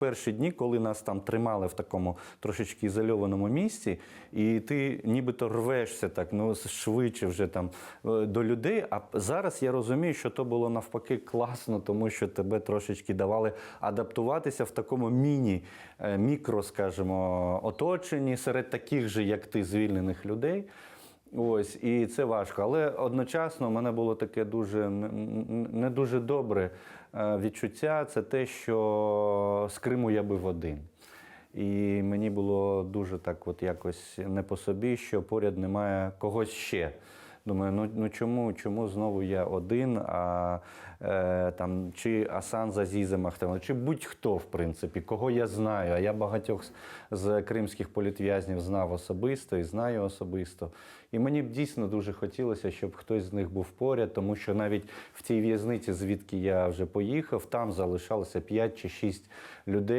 Перші дні, коли нас там тримали в такому трошечки ізольованому місці, і ти нібито рвешся так, ну швидше вже там е, до людей. А зараз я розумію, що то було навпаки класно, тому що тебе трошечки давали адаптуватися в такому міні, е, скажімо, оточенні серед таких же, як ти, звільнених людей. Ось, і це важко. Але одночасно в мене було таке дуже не дуже добре е, відчуття. Це те, що з Криму я був один. І мені було дуже так, от якось не по собі, що поряд немає когось ще. Думаю, ну, ну чому, чому знову я один, а е, там, чи Асан Зазізем Ахтемов, чи будь-хто, в принципі, кого я знаю. А я багатьох з кримських політв'язнів знав особисто і знаю особисто. І мені б дійсно дуже хотілося, щоб хтось з них був поряд, тому що навіть в цій в'язниці, звідки я вже поїхав, там залишалося 5 чи 6 людей.